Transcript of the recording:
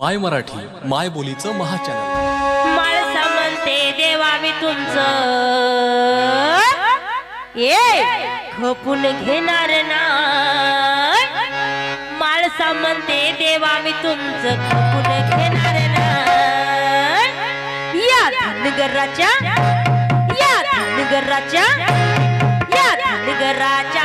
माय मराठी माय बोलीचं महाचॅनल. माळसा म्हणते देवा मी तुमचं. ये खपून घेणार ना. माळसा म्हणते देवा मी तुमचं. खपून घेणार ना. या धनगराच्या या धनगराच्या या धनगराच्या.